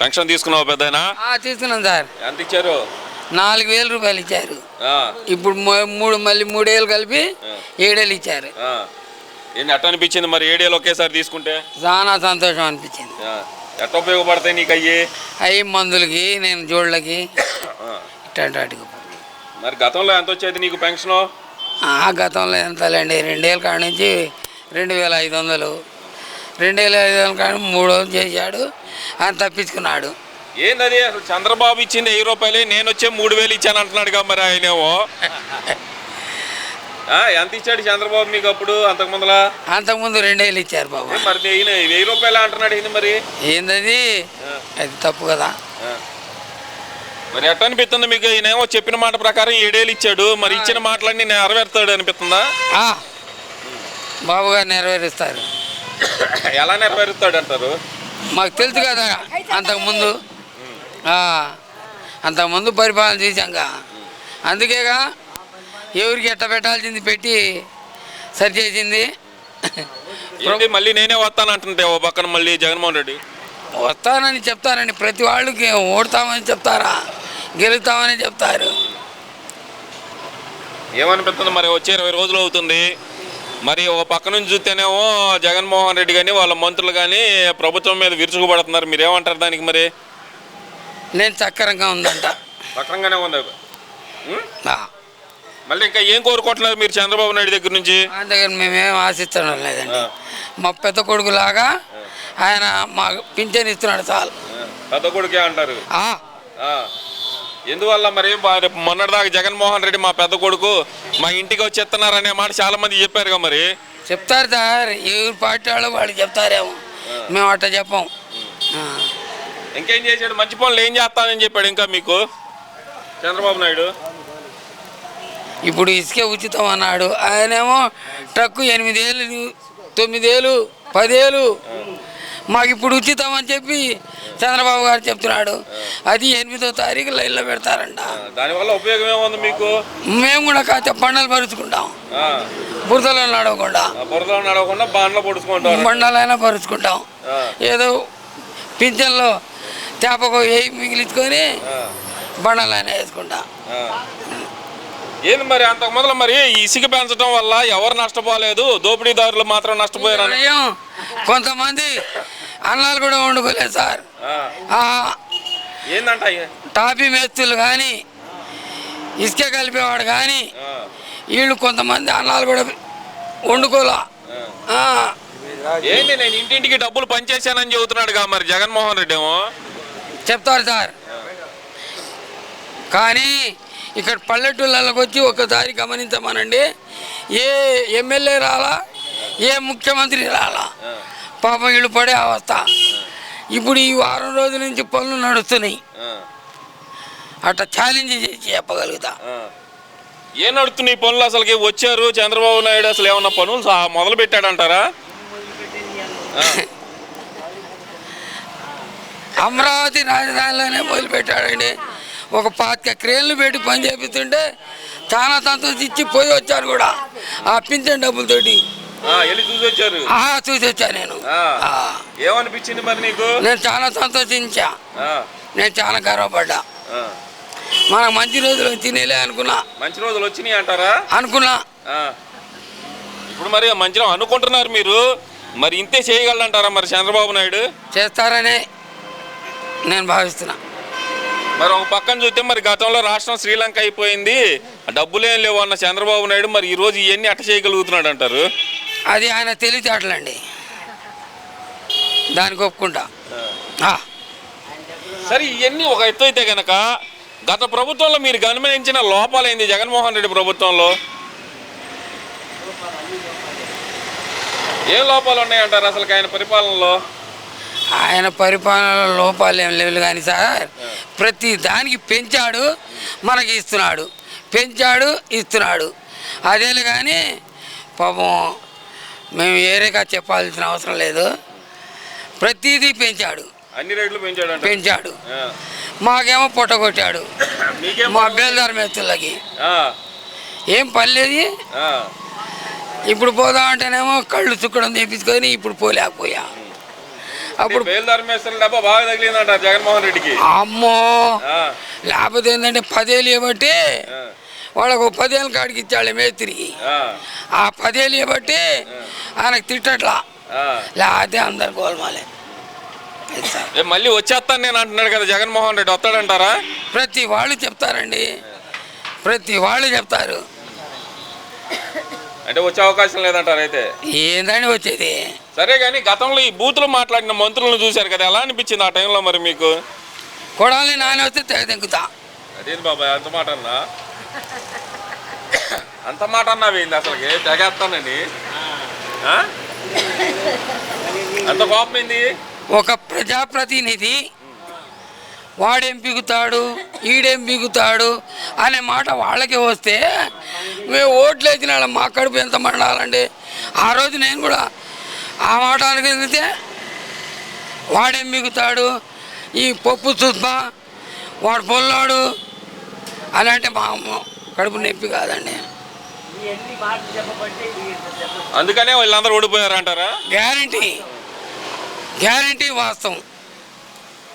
Pension తీసుకున్నావు పెద్దనా ఆ, తీసుకున్నాం సార్. ఎంత ఇచ్చారు? నాలుగు వేల రూపాయలు ఇచ్చారు. ఇప్పుడు మూడు మళ్ళీ మూడేళ్ళు కలిపి ఏడేళ్ళు ఇచ్చారు. ఎట్ట అనిపించింది మరి ఏడేళ్ళు ఒకేసారి తీసుకుంటే? చాలా సంతోషం అనిపించింది. ఎట్ట ఉపయోగపడతాయి నీకు అయ్యి? అవి మందులకి నేను జోళ్ళకి. ఇట్లాంటి వాటికి మరి గతంలో ఎంత వచ్చేది నీకు పెన్షను? ఆ గతంలో ఎంతలేండి రెండేళ్ళ కాడ నుంచి రెండు వేల ఐదు వందలు. రెండు వేల ఐదు వందల కాడ మూడు వందలు చేశాడు. ఆయన తప్పించుకున్నాడు. ఏందది? అసలు చంద్రబాబు ఇచ్చింది వెయ్యి రూపాయలు నేను వచ్చే మూడు వేలు ఇచ్చాను అంటున్నాడుగా మరి ఆయనేమో. ఆ, ఎంత ఇచ్చాడు చంద్రబాబు మీకు అప్పుడు అంతకు ముందలా? అంతకుముందు రెండేళ్ళు ఇచ్చారు బాబు. ఏ మరి ఈయన వెయ్యి రూపాయలు అంటున్నాడు ఈయన మరి. ఏందది? అది తప్పు కదా. ఆ. మరి ఎట్ట అనిపిస్తుంది మీకు? ఈయనేమో చెప్పిన మాట ప్రకారం ఏడేళ్ళు ఇచ్చాడు మరి ఇచ్చిన మాటలన్నీ నెరవేరుతాడు అనిపిస్తుందా? ఆ, బాబు గారు నెరవేరుస్తారు. ఎలా నెరవేరుస్తాడు అంటారు మాకు తెలుసు కదా అంతకుముందు. అంతకుముందు పరిపాలన చేశాంగా అందుకేగా ఎవరికి ఎట్ట పెట్టాల్సింది పెట్టి సరి చేసింది. మళ్ళీ నేనే వస్తానంటుంటే ఓ పక్కన మళ్ళీ జగన్మోహన్ రెడ్డి? వస్తానని చెప్తారని ప్రతి వాళ్ళకి ఓడతామని చెప్తారా? గెలుస్తామని చెప్తారు. ఏమనిపిస్తుంది మరి? వచ్చే ఇరవై రోజులు అవుతుంది. మరి ఓ పక్క నుంచి చూస్తేనేమో జగన్మోహన్ రెడ్డి కానీ వాళ్ళ మంత్రులు కానీ ప్రభుత్వం మీద విరుచుకుపడుతున్నారు. మీరు ఏమంటారు దానికి మరి? నేను చక్కరంగా ఉందంట. సక్రంగానే ఉంది. మళ్ళీ ఇంకా ఏం కోరుకుంటున్నారు మీరు చంద్రబాబు నాయుడు దగ్గర నుంచి? అందుకని మేమేం ఆశించడం లేదండి. మా పెద్ద కొడుకులాగా ఆయన మా పింఛన్ ఇస్తున్నాడు చాలు. పెద్ద కొడుకే అంటారు. ఎందువల్ల మరి? మొన్నటిదాకా జగన్మోహన్ రెడ్డి మా పెద్ద కొడుకు మా ఇంటికి వచ్చేస్తున్నారు అనే మాట చాలా మంది చెప్పారుగా మరి. చెప్తారు సార్ ఎవరి పార్టీ వాళ్ళు వాళ్ళు చెప్తారేమో. మేము అట్ట చెప్పం. ఇంకేం చేశాడు? మంచి పనులు ఏం చేస్తానని చెప్పాడు ఇంకా మీకు? చంద్రబాబు నాయుడు. ఇప్పుడు ఇసుక ఉచితం అన్నాడు. ఆయనేమో ట్రక్కు ఎనిమిదేళ్ళు తొమ్మిదేళ్ళు పదేళ్ళు. మాకు ఇప్పుడు ఉచితం అని చెప్పి చంద్రబాబు గారు చెప్తున్నాడు. అది ఎనిమిదో తారీఖు లైన్లో పెడతారంట. దానివల్ల ఉపయోగం ఏముంది మీకు? మేము కూడా కాస్త పండలు పరుచుకుంటాం. బురదలో నడవకుండా. బురదలో నడవకుండా బాండ్లో పొడుచుకుంటారు. బండలైనా పరుచుకుంటాం. ఏదో పింఛన్లో తేపకు వేయి మిగిలించుకొని బండలైనా వేసుకుంటాం. ఏంది మరి అంతకు మొదలు మరి ఈ ఇసుక పెంచడం వల్ల ఎవరు నష్టపోలేదు? దోపిడీదారులు మాత్రం నష్టపోయారని. ఉదయం కొంతమంది అన్నాలు కూడా వండుకోలేదు సార్. ఏందంట ఇ- టాపీ మేస్తులు కానీ ఇసుక కలిపేవాడు కానీ వీళ్ళు కొంతమంది అన్నాలు కూడా వండుకోలా. ఏంది నేను ఇంటింటికి డబ్బులు పనిచేశానని చెబుతున్నాడుగా మరి జగన్మోహన్ రెడ్డి ఏమో? చెప్తారు సార్. కానీ ఇక్కడ పల్లెటూళ్ళకి వచ్చి ఒకసారి గమనించమనండి. ఏ ఎమ్మెల్యే రాలా ఏ ముఖ్యమంత్రి రాలా పాపం వీళ్ళు పడే అవస్థ. ఇప్పుడు ఈ వారం రోజుల నుంచి పనులు నడుస్తున్నాయి. అట్లా ఛాలెంజ్ చేసి చెప్పగలుగుతా. ఏం నడుస్తున్నాయి ఈ పనులు? అసలుకి వచ్చారు చంద్రబాబు నాయుడు అసలు ఏమన్నా పనులు మొదలు పెట్టాడంటారా? అమరావతి రాజధానిలోనే మొదలుపెట్టాడండి ఒక పాతిక క్రేన్లు పెట్టి పని చేపిస్తుంటే చాలా సంతోషించి పోయి వచ్చాను కూడా. ఆ పింఛన్ డబ్బులతోటి. చూసి వచ్చారు ఆ చూసి వచ్చాను నేను ఏమనిపించింది మరి నీకు? నేను చాలా సంతోషించా. నేను చాలా గర్వపడ్డా. మనకు మంచి రోజులు తినేలే అనుకున్నా. మంచి రోజులు వచ్చినాయి అంటారా? అనుకున్నా. ఇప్పుడు మరి మంచిగా అనుకుంటున్నారు మీరు. మరి ఇంతే చేయగలంటారా మరి చంద్రబాబు నాయుడు? చేస్తారనే నేను భావిస్తున్నా. మరి ఒక పక్కన చూస్తే మరి గతంలో రాష్ట్రం శ్రీలంక అయిపోయింది. డబ్బులేం లేవు అన్న చంద్రబాబు నాయుడు మరి ఈ రోజు ఇవన్నీ అట్ట చేయగలుగుతున్నాడు అంటారు అది ఆయన తెలివితేటలండి. దానికి ఒప్పుకుంటా. సరే ఇవన్నీ ఒక ఎత్తు అయితే గనక గత ప్రభుత్వంలో మీరు గమనించిన లోపాలేంది జగన్మోహన్ రెడ్డి ప్రభుత్వంలో? ఏం లోపాలు ఉన్నాయంటారు అసలు ఆయన పరిపాలనలో? ఆయన పరిపాలనలో లోపాలు ఏం లేవు కానీ సార్ ప్రతి దానికి పెంచాడు మనకి ఇస్తున్నాడు. పెంచాడు ఇస్తున్నాడు. అదేలే కానీ పాపం మేము వేరేగా చెప్పాల్సిన అవసరం లేదు. ప్రతిదీ పెంచాడు. అన్ని రేట్లు పెంచాడు. ఆ. మాకేమో పొట్టగొట్టాడు మీకేం మా బేల్దార్ మెత్తులకి ఆ, ఏం పర్లేదు ఇప్పుడు పోదామంటేనేమో కళ్ళు చుక్కడం తెప్పించుకొని ఇప్పుడు పోలేకపోయా. అప్పుడు జగన్మోహన్ రెడ్డికి. అమ్మో. లేకపోతే ఏంటంటే పదేళ్ళు ఇవ్వబట్టి ఆ, వాళ్ళకు పదేళ్ళ కాడికి ఇచ్చాడు మేస్త్రికి. ఆ, పదేళ్ళు ఇవ్వబట్టి ఆయనకు తిట్టట్లా. లేకపోతే అందరు గోల్మాలే. మళ్ళీ వచ్చేస్తాను నేను అంటున్నాడు కదా జగన్మోహన్ రెడ్డి. వస్తాడంటారా? ప్రతి వాళ్ళు చెప్తారండి. ప్రతి వాళ్ళు చెప్తారు. అంటే వచ్చే అవకాశం లేదంటారు అయితే? ఏందని వచ్చేది? సరే కానీ గతంలో ఈ బూతులు మాట్లాడిన మంత్రులను చూశారు కదా. ఎలా అనిపించింది ఆ టైంలో మరి మీకు? కొడాలి నాని వస్తే తెగ తెంకుతా. అదేంటి బాబాయ్ అంత మాట అన్నా? అంత మాట అన్నావేంది అసలు తెగేస్తానని అంత కోపమైంది ఒక ప్రజాప్రతినిధి వాడేం బిగుతాడు ఈడేం బిగుతాడు అనే మాట వాళ్ళకే వస్తే మేము ఓట్లు వేసిన మా కడుపు ఎంత మండాలండి? ఆ రోజు నేను కూడా ఆ మాట అనుకుంటే వాడేం మిగుతాడు ఈ పప్పు సుద్మా వాడు పొల్లాడు అని అంటే మా అమ్మ కడుపు నొప్పి కాదండి. అందుకనే వీళ్ళందరూ ఓడిపోయారు అంటారా గ్యారంటీ. గ్యారంటీ వాస్తవం.